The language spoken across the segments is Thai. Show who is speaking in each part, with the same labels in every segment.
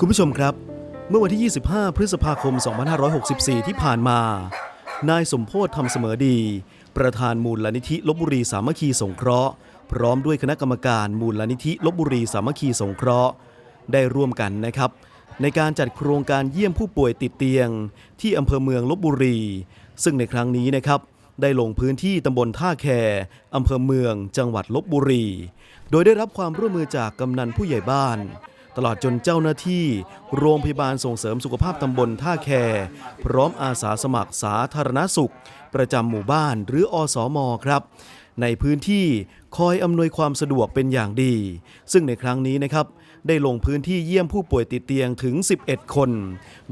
Speaker 1: คุณผู้ชมครับ เมื่อวันที่ 25 พฤษภาคม 2564 ที่ผ่านมา นายสมโพธทำเสมอดี ประธานมูลลนิธิลบบุรีสามัคคีสงเคราะห์ พร้อมด้วยคณะกรรมการมูลลนิธิลบบุรีสามัคคีสงเคราะห์ ได้ร่วมกันนะครับ ในการจัดโครงการเยี่ยมผู้ป่วยติดเตียง ที่อำเภอเมืองลบบุรี ซึ่งในครั้งนี้นะครับได้ลงพื้นที่ตำบลท่าแคอำเภอเมือง จังหวัดลบบุรี โดยได้รับความร่วมมือจากกำนันผู้ใหญ่บ้าน ตลอดจนเจ้าหน้าที่ โรงพยาบาลส่งเสริมสุขภาพตำบลท่าแค พร้อมอาสาสมัครสาธารณสุข ประจำหมู่บ้านหรืออสอมครับ ในพื้นที่คอยอำนวยความสะดวกเป็นอย่างดี ซึ่งในครั้งนี้นะครับ ได้ลงพื้นที่เยี่ยมผู้ป่วยติดเตียงถึง 11 คน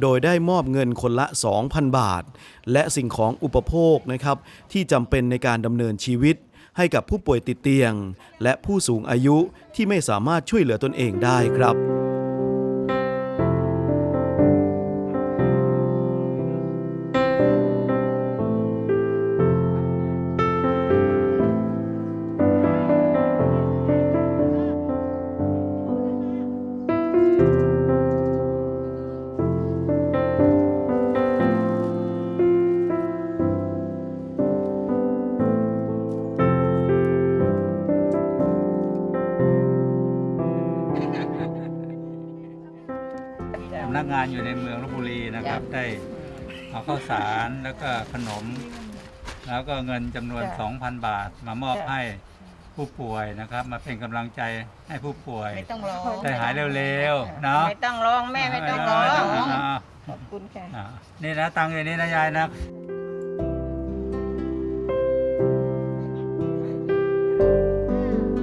Speaker 1: โดยได้มอบเงินคนละ 2,000 บาท และสิ่งของอุปโภคนะครับที่จำเป็นในการดำเนินชีวิตให้กับผู้ป่วยติดเตียง และผู้สูงอายุที่ไม่สามารถช่วยเหลือตนเองได้ครับำ
Speaker 2: นักงานอยู่ในเมืองลบบุรีนะครับ ได้เอาข้าวสารแล้วก็ขนม แล้วก็เงินจำนวน
Speaker 3: จ้ะ
Speaker 2: 2,000 บาทมามอบ
Speaker 3: จ้ะ
Speaker 2: ให้ผู้ป่วยนะครับ มาเป็นกำลังใจให้ผู้ป่วย
Speaker 3: ไม่ต้องร้อง
Speaker 2: ได้หายเร็วๆเนาะ
Speaker 3: ไม่ต้องร้องแม่ไม่ต้องร้อง
Speaker 2: อ่า
Speaker 3: ขอบคุณค่ะ
Speaker 2: อ่านี่นะตังค์อยู่นี่นะยายนะ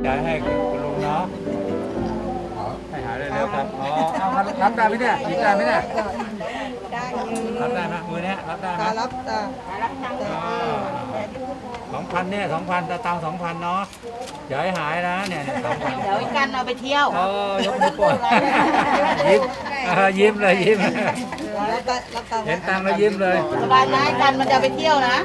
Speaker 2: ยายให้คุณลุงเนาะ ให้หายเร็วๆครับ อ๋อเอามารับได้ไหมเนี่ยหยิบได้ไหมเนี่ย
Speaker 3: ได้อยู่
Speaker 2: รับได้ไหมมือเนี้ยรับได้ไหม
Speaker 3: ตารับตา
Speaker 2: สองพันเนี่ยสองพันตะตังสองพันเนาะอย่าให้หายนะเนี่ยสองพัน
Speaker 3: เดี๋ยวอีกกันเอาไปเที่ยว
Speaker 2: เออยกมือโปรดยิ้มเออยิ้มเลยยิ้ม
Speaker 3: รับตารับตา
Speaker 2: เห็นตังค์แล้วยิ้มเลย
Speaker 3: สบายนะอีกกันมันจะไปเที่ยวนะ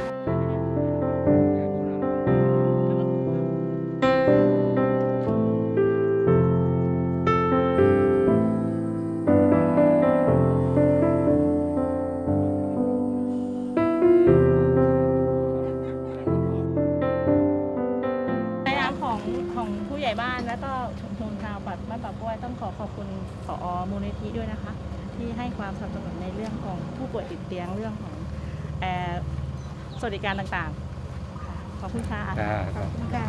Speaker 4: ญ่บ้านและก็ชุมชนชาวปัดบ้านปักกล้วยต้องขอขอบคุณขอมูลนิธิด้วยนะคะ ที่ให้ความสนับสนุนในเรื่องของผู้ป่วยติดเตียงเรื่องของสวัสดิการต่างๆ ขอบคุณค่ะขอบคุณค่ะ